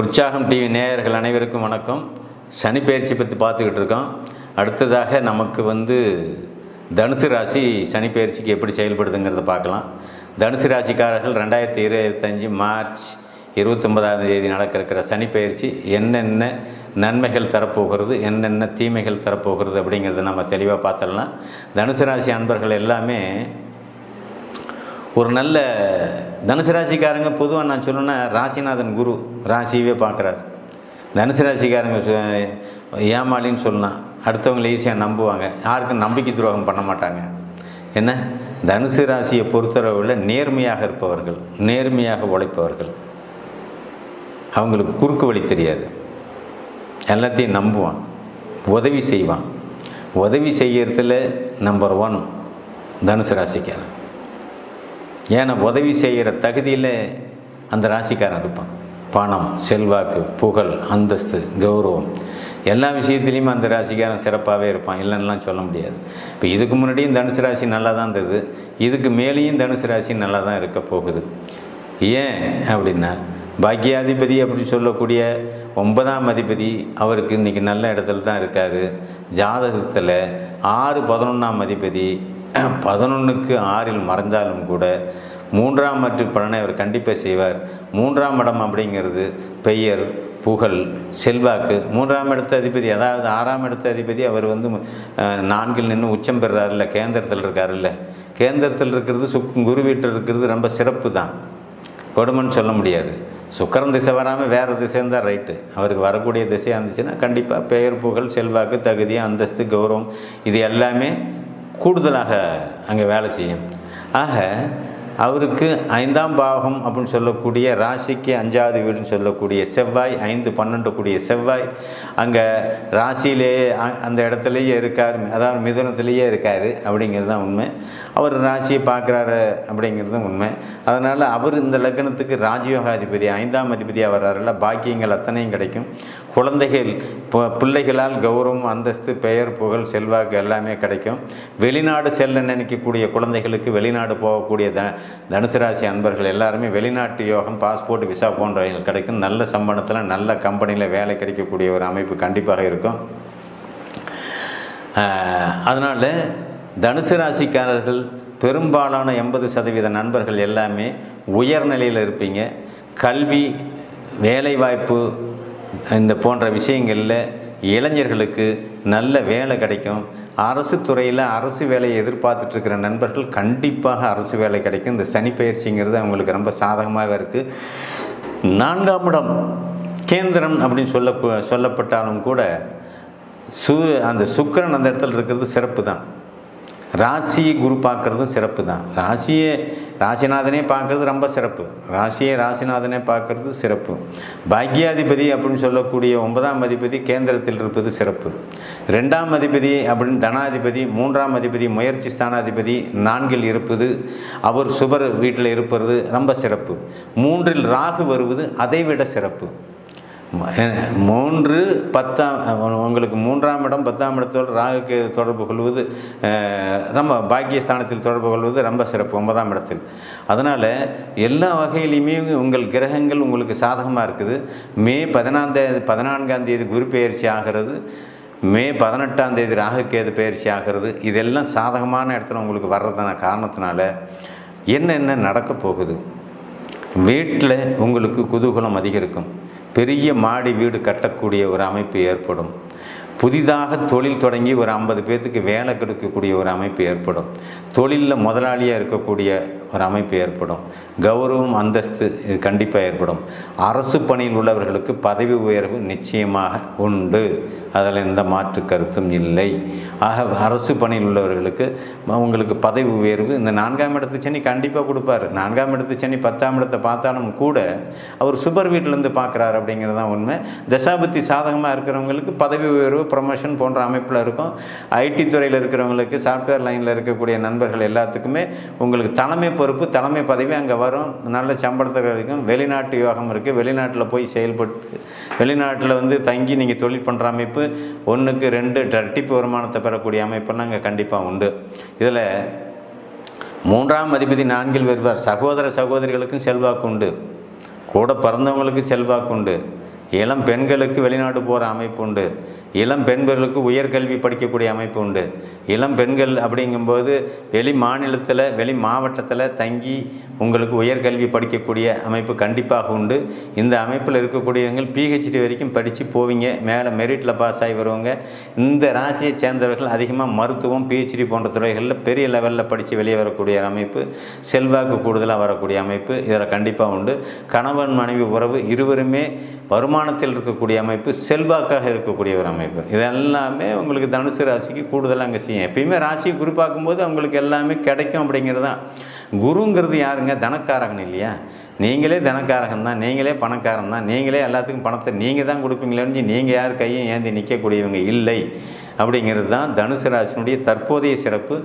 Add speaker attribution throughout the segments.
Speaker 1: உற்சாகம் டிவி நேயர்கள் அனைவருக்கும் வணக்கம். சனி பயிற்சி பற்றி பார்த்துக்கிட்டு இருக்கோம். அடுத்ததாக நமக்கு வந்து தனுசு ராசி சனி பயிற்சிக்கு எப்படி செயல்படுதுங்கிறத பார்க்கலாம். தனுசு ராசிக்காரர்கள் ரெண்டாயிரத்தி இருபத்தஞ்சி மார்ச் இருபத்தொன்பதாம் தேதி நடக்கிற சனி பயிற்சி என்னென்ன நன்மைகள் தரப்போகிறது என்னென்ன தீமைகள் தரப்போகிறது அப்படிங்கிறத நம்ம தெளிவாக பார்த்துடலாம். தனுசு ராசி அன்பர்கள் எல்லாமே ஒரு நல்ல தனுசு ராசிக்காரங்க பொதுவாக நான் சொல்லணுன்னா ராசிநாதன் குரு ராசியவே பார்க்குறாரு. தனுசு ராசிக்காரங்க ஏமாளின்னு சொல்லலாம் அடுத்தவங்களை ஈஸியாக நம்புவாங்க. யாருக்கும் நம்பிக்கை துரோகம் பண்ண மாட்டாங்க. என்ன? தனுசு ராசியை பொறுத்தளவில் நேர்மையாக இருப்பவர்கள் நேர்மையாக உழைப்பவர்கள். அவங்களுக்கு குறுக்கு வழி தெரியாது. எல்லாத்தையும் நம்புவான். உதவி செய்வான். உதவி செய்கிறதுல நம்பர் ஒன் தனுசு ராசிக்காரன். ஏன்னா உதவி செய்கிற தகுதியில் அந்த ராசிக்காரன் இருப்பான். பணம் செல்வாக்கு புகழ் அந்தஸ்து கௌரவம். எல்லா விஷயத்துலேயுமே அந்த ராசிக்காரன் சிறப்பாகவே இருப்பான். இல்லைன்னுலாம் சொல்ல முடியாது. இப்போ இதுக்கு முன்னாடியும் தனுசு ராசி நல்லா தான் இருந்தது. இதுக்கு மேலேயும் தனுசு ராசி நல்லா தான் இருக்க போகுது. ஏன் அப்படின்னா பாக்கியாதிபதி அப்படி சொல்லக்கூடிய ஒன்பதாம் அதிபதி அவருக்கு இன்றைக்கி நல்ல இடத்துல தான் இருக்கார். ஜாதகத்தில் ஆறு பதினொன்றாம் அதிபதி பதினொன்றுக்கு ஆறில் மறைந்தாலும் கூட மூன்றாம் மற்றும் பலனை அவர் கண்டிப்பாக செய்வார். மூன்றாம் இடம் அப்படிங்கிறது பெயர் புகழ் செல்வாக்கு. மூன்றாம் இடத்த அதிபதி அதாவது ஆறாம் இடத்த அதிபதி அவர் வந்து நான்கில் நின்று உச்சம் பெறாருல்ல கேந்திரத்தில் இருக்காருல்ல. கேந்திரத்தில் இருக்கிறது சுக் குரு வீட்டில் இருக்கிறது ரொம்ப சிறப்பு தான். கொடுமைன்னு சொல்ல முடியாது. சுக்கரன் திசை வராமல் வேறு திசைந்தான் ரைட்டு அவருக்கு வரக்கூடிய திசையாக இருந்துச்சுன்னா கண்டிப்பாக பெயர் புகழ் செல்வாக்கு தகுதி அந்தஸ்து கௌரவம் இது எல்லாமே கூடுதலாக அங்கே வேலை செய்யும். ஆக அவருக்கு ஐந்தாம் பாகம் அப்படின்னு சொல்லக்கூடிய ராசிக்கு அஞ்சாவது வீடுன்னு சொல்லக்கூடிய செவ்வாய் ஐந்து பன்னெண்டு கூடிய செவ்வாய் அங்கே ராசியிலேயே அ- அந்த இடத்துலையே இருக்கார் அதாவது மிதுனத்திலேயே இருக்கார் அப்படிங்கிறது தான் உண்மை. அவர் ராசியை பார்க்குறாரு அப்படிங்கிறதும் உண்மை. அதனால் அவர் இந்த லக்னத்துக்கு ராஜயோகாதிபதி ஐந்தாம் அதிபதியாக வர்றாருல பாக்கியங்கள் அத்தனையும் கிடைக்கும். குழந்தைகள் பு- பிள்ளைகளால் கௌரவம் அந்தஸ்து பெயர் புகழ் செல்வாக்கு எல்லாமே கிடைக்கும். வெளிநாடு செல்ல நினைக்கக்கூடிய குழந்தைகளுக்கு வெளிநாடு போகக்கூடிய த தனுசு ராசி அன்பர்கள் எல்லாருமே வெளிநாட்டு யோகம் பாஸ்போர்ட் விசா போன்றவைகள் கிடைக்கும். நல்ல சம்பளத்தில் நல்ல கம்பெனியில் வேலை கிடைக்கக்கூடிய ஒரு அமைப்பு கண்டிப்பாக இருக்கும். அதனால் தனுசு ராசிக்காரர்கள் பெரும்பாலான எண்பது சதவீத நண்பர்கள் எல்லாமே உயர்நிலையில் இருப்பீங்க. கல்வி வேலைவாய்ப்பு இந்த போன்ற விஷயங்களில் இளைஞர்களுக்கு நல்ல வேலை கிடைக்கும். அரசு துறையில் அரசு வேலையை எதிர்பார்த்துட்ருக்கிற நண்பர்கள் கண்டிப்பாக அரசு வேலை கிடைக்கும். இந்த சனி பயிற்சிங்கிறது அவங்களுக்கு ரொம்ப சாதகமாக இருக்குது நான்காம் இடம் கேந்திரம் அப்படின்னு சொல்ல சொல்லப்பட்டாலும் கூட சு அந்த சுக்கிரன் அந்த இடத்துல இருக்கிறது சிறப்பு தான் ராசியை குரு பார்க்குறதும் சிறப்பு தான். ராசியை ராசிநாதனே பார்க்குறது ரொம்ப சிறப்பு. ராசியை ராசிநாதனே பார்க்குறது சிறப்பு. பாக்யாதிபதி அப்படின்னு சொல்லக்கூடிய ஒன்பதாம் அதிபதி கேந்திரத்தில் இருப்பது சிறப்பு. ரெண்டாம் அதிபதி அப்படின்னு தனாதிபதி மூன்றாம் அதிபதி முயற்சி ஸ்தானாதிபதி நான்கில் இருப்பது அவர் சுபர் வீட்டில் இருப்பது ரொம்ப சிறப்பு. மூன்றில் ராகு வருவது அதைவிட சிறப்பு. மூன்று பத்தாம் உங்களுக்கு மூன்றாம் இடம் பத்தாம் இடத்தோடு ராகுக்கு தொடர்பு கொள்வது ரொம்ப பாக்கியஸ்தானத்தில் தொடர்பு கொள்வது ரொம்ப சிறப்பு ஒன்பதாம் இடத்தில். அதனால் எல்லா வகையிலையுமே உங்கள் கிரகங்கள் உங்களுக்கு சாதகமாக இருக்குது. மே பதினாம் தேதி பதினான்காம் தேதி குரு பெயர்ச்சி ஆகிறது. மே பதினெட்டாம் தேதி ராகுக்கேது பயிற்சி ஆகிறது. இதெல்லாம் சாதகமான இடத்துல உங்களுக்கு வர்றதான காரணத்தினால என்னென்ன நடக்க போகுது? வீட்டில் உங்களுக்கு குதூகலம் அதிகரிக்கும். பெரிய மாடி வீடு கட்டக்கூடிய ஒரு அமைப்பு ஏற்படும். புதிதாக தொழில் தொடங்கி ஒரு ஐம்பது பேர்த்துக்கு வேலை கொடுக்கக்கூடிய ஒரு அமைப்பு ஏற்படும். தொழிலில் முதலாளியாக இருக்கக்கூடிய ஒரு அமைப்பு ஏற்படும். கௌரவம் அந்தஸ்து இது கண்டிப்பாக ஏற்படும். அரசு பணியில் உள்ளவர்களுக்கு பதவி உயர்வு நிச்சயமாக உண்டு. அதில் எந்த மாற்று கருத்தும் இல்லை. ஆக அரசு பணியில் உள்ளவர்களுக்கு உங்களுக்கு பதவி உயர்வு இந்த நான்காம் இடத்து சனி கண்டிப்பாக கொடுப்பார். நான்காம் இடத்து சனி பத்தாம் இடத்தை பார்த்தாலும் கூட அவர் சூப்பர் வீட்டிலேருந்து பார்க்குறாரு அப்படிங்கிறது தான் உண்மை. தசாபத்தி சாதகமாக இருக்கிறவங்களுக்கு பதவி உயர்வு ப்ரமோஷன் போன்ற அமைப்பில் இருக்கும். ஐடி துறையில் இருக்கிறவங்களுக்கு சாஃப்ட்வேர் லைனில் இருக்கக்கூடிய நண்பர்கள் எல்லாத்துக்குமே உங்களுக்கு தலைமை பொறுப்பு தலைமை பதவி அங்கே வரும். நல்ல சம்பளத்தை கிடைக்கும். வெளிநாட்டு யோகம் இருக்குது வெளிநாட்டில் போய் செயல்பட்டு வெளிநாட்டில் வந்து தங்கி நீங்கள் தொழில் பண்ணுற அமைப்பு ஒன்றுக்கு ரெண்டு இரட்டிப்பு வருமானத்தை பெறக்கூடிய அமைப்பெல்லாம் அங்கே கண்டிப்பாக உண்டு. இதில் மூன்றாம் அதிபதி நான்கில் வருவார். சகோதர சகோதரிகளுக்கும் செல்வாக்கு உண்டு. கூட பிறந்தவங்களுக்கும் செல்வாக்கு உண்டு. இளம் பெண்களுக்கு வெளிநாடு போகிற அமைப்பு உண்டு. இளம் பெண்களுக்கு உயர்கல்வி படிக்கக்கூடிய அமைப்பு உண்டு. இளம் பெண்கள் அப்படிங்கும்போது வெளி மாநிலத்தில் வெளி மாவட்டத்தில் தங்கி உங்களுக்கு உயர்கல்வி படிக்கக்கூடிய அமைப்பு கண்டிப்பாக உண்டு. இந்த அமைப்பில் இருக்கக்கூடியவங்க பிஹெச்டி வரைக்கும் படித்து போவீங்க. மேலே மெரிட்டில் பாஸ் ஆகி வருவாங்க. இந்த ராசியை சேர்ந்தவர்கள் அதிகமாக மருத்துவம் பிஹெச்டி போன்ற துறைகளில் பெரிய லெவலில் படித்து வெளியே வரக்கூடிய அமைப்பு. செல்வாக்கு கூடுதலாக வரக்கூடிய அமைப்பு. இதில் கண்டிப்பாக உண்டு. கணவன் மனைவி உறவு இருவருமே வருமானத்தில் இருக்கக்கூடிய அமைப்பு செல்வாக்காக இருக்கக்கூடிய ஒரு அமைப்பு. இது எல்லாமே உங்களுக்கு தனுசு ராசிக்கு கூடுதலாக அங்கே செய்யும். எப்பயுமே ராசியை குறிப்பாக்கும்போது அவங்களுக்கு எல்லாமே கிடைக்கும் அப்படிங்கிறது தான். குருங்கிறது யாருங்க? தனக்காரகன் இல்லையா? நீங்களே தனக்காரகன் தான். நீங்களே பணக்காரன் தான். நீங்களே எல்லாத்துக்கும் பணத்தை நீங்கள் தான் கொடுப்பீங்களேன்னு நீங்கள் யார் கையும் ஏந்தி நிற்கக்கூடியவங்க இல்லை. அப்படிங்கிறது தான் தனுசு ராசினுடைய தற்போதைய சிறப்பு.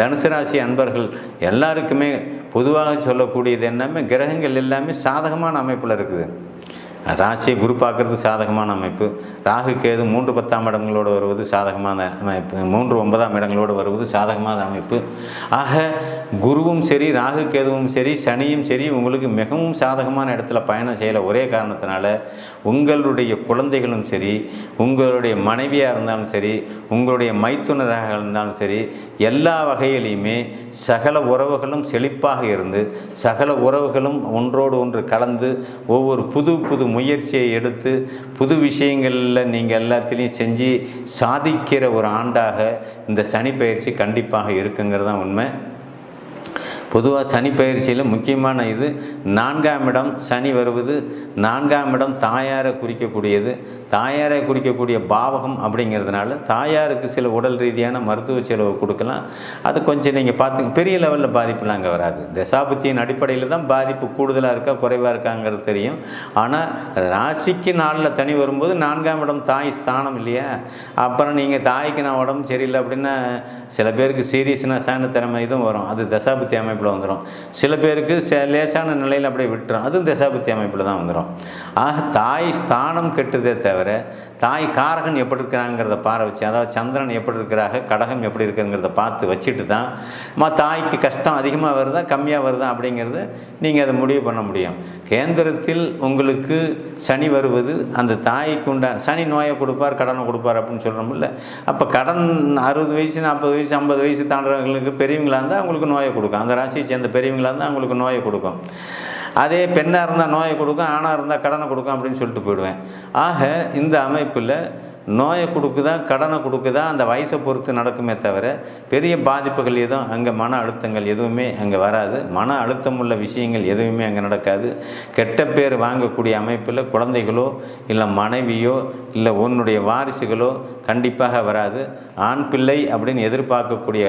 Speaker 1: தனுசு ராசி அன்பர்கள் எல்லாருக்குமே பொதுவாக சொல்லக்கூடியது எல்லாமே கிரகங்கள் எல்லாமே சாதகமான அமைப்பில் இருக்குது. ராசியை குரு பார்க்கறது சாதகமான அமைப்பு. ராகு கேது மூன்று பத்தாம் இடங்களோடு வருவது சாதகமான அமைப்பு. மூன்று ஒன்பதாம் இடங்களோடு வருவது சாதகமான அமைப்பு. ஆக குருவும் சரி ராகு கேதுவும் சரி சனியும் சரி உங்களுக்கு மிகவும் சாதகமான இடத்துல பயணம் செய்யல ஒரே காரணத்தினால உங்களுடைய குழந்தைகளும் சரி உங்களுடைய மனைவியாக இருந்தாலும் சரி உங்களுடைய மைத்துனராக இருந்தாலும் சரி எல்லா வகையிலையுமே சகல உறவுகளும் செழிப்பாக இருந்து சகல உறவுகளும் ஒன்றோடு ஒன்று கலந்து ஒவ்வொரு புது புது முயற்சியை எடுத்து புது விஷயங்களில் நீங்கள் எல்லாத்துலேயும் செஞ்சு சாதிக்கிற ஒரு ஆண்டாக இந்த சனி பயிற்சி கண்டிப்பாக இருக்குங்கிறது தான் உண்மை. பொதுவாக சனி பயிற்சியில் முக்கியமான இது நான்காம் இடம் சனி வருவது நான்காம் இடம் தாயாரை குறிக்கக்கூடியது. தாயாரை குறிக்கக்கூடிய பாவகம் அப்படிங்கிறதுனால தாயாருக்கு சில உடல் ரீதியான மருத்துவ செலவு கொடுக்கலாம். அது கொஞ்சம் நீங்கள் பார்த்து பெரிய லெவலில் பாதிப்புலாம் அங்கே வராது. தசாபுத்தியின் அடிப்படையில் தான் பாதிப்பு கூடுதலாக இருக்கா குறைவாக இருக்காங்கிறது தெரியும். ஆனால் ராசிக்கு நாளில் தனி வரும்போது நான்காம் இடம் தாய் ஸ்தானம் இல்லையா? அப்புறம் நீங்கள் தாய்க்கு நான் உடம்பு சரியில்லை அப்படின்னா சில பேருக்கு சீரியஸ்னா சாண திறமை இதுவும் வரும். அது தசாபுத்தி அமைப்பில் வந்துடும் சில பேருக்கு சே லேசான நிலையில் அப்படியே விட்டுரும். அதுவும் தசாபுத்தி அமைப்பில் தான் வந்துடும் ஆக தாய் ஸ்தானம் கெட்டுதே தவிர தாய் காரகன் எப்படி இருக்கிறாங்கிறத பார வச்சு அதாவது சந்திரன் எப்படி இருக்கிறாங்க கடகம் எப்படி இருக்குங்கிறத பார்த்து வச்சுட்டு தான் மா தாய்க்கு கஷ்டம் அதிகமாக வருதா கம்மியாக வருதா அப்படிங்கிறத நீங்கள் அதை முடிவு பண்ண முடியும். கேந்திரத்தில் உங்களுக்கு சனி வருவது அந்த தாய்க்கு உண்டான சனி நோயை கொடுப்பார் கடனை கொடுப்பார் அப்படின்னு சொல்கிறோம்ல அப்போ கடன் அறுபது வயசு நாற்பது வயசு ஐம்பது வயசு தாண்டவங்களுக்கு பெரியவங்களாக இருந்தால் அவங்களுக்கு நோயை கொடுக்கும். அந்த ராசியை சேர்ந்த பெரியவங்களாக இருந்தால் அவங்களுக்கு நோயை கொடுக்கும். அதே பெண்ணாக இருந்தால் நோயை கொடுக்கும் ஆணாக இருந்தால் கடனை கொடுக்கும் அப்படின்னு சொல்லிட்டு போயிடுவேன். ஆக இந்த அமைப்பில் நோயை கொடுக்குதா கடனை கொடுக்குதா அந்த வயசை பொறுத்து நடக்குமே தவிர பெரிய பாதிப்புகள் எதுவும் அங்கே மன அழுத்தங்கள் எதுவுமே அங்கே வராது. மன அழுத்தம் உள்ள விஷயங்கள் எதுவுமே அங்கே நடக்காது. கெட்ட பேர் வாங்கக்கூடிய அமைப்பில் குழந்தைகளோ இல்லை மனைவியோ இல்லை உன்னுடைய வாரிசுகளோ கண்டிப்பாக வராது. ஆண் பிள்ளை அப்படின்னு எதிர்பார்க்கக்கூடிய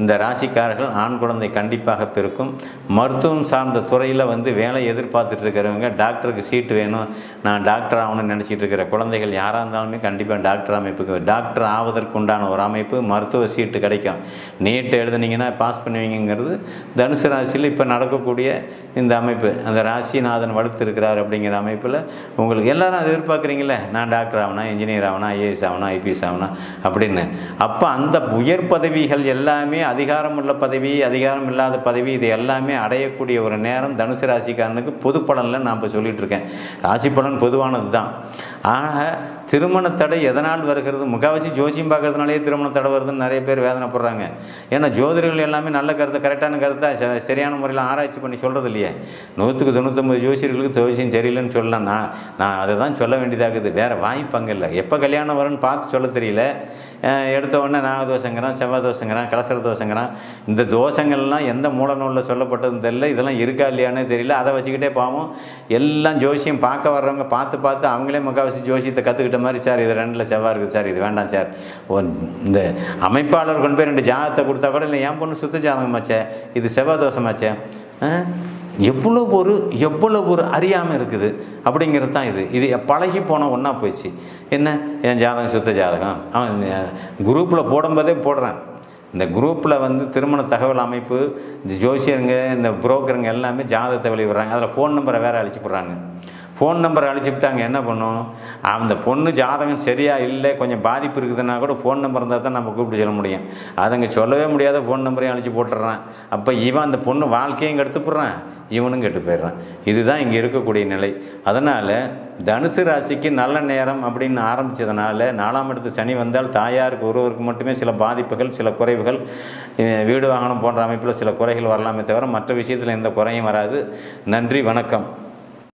Speaker 1: இந்த ராசிக்காரர்கள் ஆண் குழந்தை கண்டிப்பாக பிறக்கும் மருத்துவம் சார்ந்த துறையில் வந்து வேலை எதிர்பார்த்துட்டு இருக்கிறவங்க டாக்டருக்கு சீட்டு வேணும். நான் டாக்டர் ஆகணும்னு நினச்சிட்டு இருக்கிற குழந்தைகள் யாராக இருந்தாலுமே கண்டிப்பாக டாக்டர் அமைப்புக்கு டாக்டர் ஆவதற்குண்டான ஒரு அமைப்பு மருத்துவ சீட்டு கிடைக்கும். நீட் எழுதுனீங்கன்னா பாஸ் பண்ணுவீங்கிறது தனுசு ராசியில் இப்போ நடக்கக்கூடிய இந்த அமைப்பு. அந்த ராசிநாதன் வலுத்திருக்கிறார் அப்படிங்கிற அமைப்பில் உங்களுக்கு எல்லாரும் அதை எதிர்பார்க்குறீங்களே நான் டாக்டர் ஆகணும் இன்ஜினியர் ஆகணும் ஐஏஎஸ் ஆகணும் ஐபிஎஸ் ஆகணும் அப்படின்னு. அப்போ அந்த உயர் பதவிகள் எல்லாமே அதிகாரம் உள்ள பதவி அதிகாரம் இல்லாத பதவி இது எல்லாமே அடையக்கூடிய ஒரு நேரம் தனுசு ராசிக்காரனுக்கு பொது பலனில் நான் இப்போ சொல்லிகிட்ருக்கேன் இருக்கேன். ராசி பலன் பொதுவானது தான் ஆக திருமண தடை எதனால் வருகிறது? முக்கால்வாசி ஜோசியம் பார்க்கறதுனாலே திருமண தடை வருதுன்னு நிறைய பேர் வேதனைப்படுறாங்க ஏன்னா ஜோதிடர்கள் எல்லாமே நல்ல கருத்து கரெக்டான கருத்தை ச- சரியான முறையில் ஆராய்ச்சி பண்ணி சொல்கிறது இல்லையே. நூற்றுக்கு தொண்ணூத்தொம்பது ஜோசியர்களுக்கு ஜோசியம் சரியில்லைன்னு சொல்லலாம். நான் நான் அதை தான் சொல்ல வேண்டியதாகுது வேறு வாய்ப்பு அங்கே இல்லை. எப்போ கல்யாணம் வரும்னு பார்த்து சொல்ல தெரியல. எடுத்த உடனே நாக தோசைங்கிறான் செவ்வாய் தோசைங்கிறான் கலசர தோசைங்கிறான் இந்த தோஷங்கள்லாம் எந்த மூல நூலில் சொல்லப்பட்டதுன்னு தெரியல. இதெல்லாம் இருக்கா இல்லையானே தெரியல. அதை வச்சுக்கிட்டே பாவம். எல்லாம் ஜோசியம் பார்க்க வர்றவங்க பார்த்து பார்த்து அவங்களே முக்கால்வாசி ஜோசியத்தை கற்றுக்கிட்ட மாதிரி சார் இது ரெண்டில் செவ்வாய் இருக்குது சார் இது வேண்டாம் சார். இந்த அமைப்பாளர் கொண்டு போய் ரெண்டு ஜாதகத்தை கொடுத்தா கூட இல்லை என் பொண்ணு சுத்த ஜாதகமாச்சே இது செவ்வாய் தோஷமாச்சே எவ்வளோ ஒரு எவ்வளோ ஒரு அறியாமல் இருக்குது. அப்படிங்கிறது தான் இது. இது பழகி போன ஒன்றா போயிடுச்சு. என்ன? என் ஜாதகம் சுத்த ஜாதகம். அவன் குரூப்பில் போடும்போதே போடுறான். இந்த குரூப்பில் வந்து திருமண தகவல் அமைப்பு இந்த ஜோசியருங்க இந்த புரோக்கருங்க எல்லாமே ஜாதகத்தை வெளியிடுறாங்க. அதில் ஃபோன் நம்பரை வேறு அழிச்சு போடுறாங்க. ஃபோன் நம்பர் அழிச்சுட்டாங்க என்ன பண்ணும்? அந்த பொண்ணு ஜாதகம் சரியாக இல்லை கொஞ்சம் பாதிப்பு இருக்குதுன்னா கூட ஃபோன் நம்பர் இருந்தால் தான் நம்ம கூப்பிட்டு சொல்ல முடியும். அதுங்க சொல்லவே முடியாத ஃபோன் நம்பரையும் அழிச்சு போட்டுடுறான். அப்போ இவன் அந்த பொண்ணு வாழ்க்கையும் கெடுத்து போடுறான். இவனும் கெட்டு போயிடுறான். இதுதான் இங்கே இருக்கக்கூடிய நிலை. அதனால் தனுசு ராசிக்கு நல்ல நேரம் அப்படின்னு ஆரம்பித்ததுனால நாலாம் இடத்து சனி வந்தால் தாயாருக்கு ஒருவருக்கு மட்டுமே சில பாதிப்புகள் சில குறைவுகள் வீடு வாகனம் போன்ற அமைப்பில் சில குறைகள் வரலாமே தவிர மற்ற விஷயத்தில் எந்த குறையும் வராது. நன்றி வணக்கம்.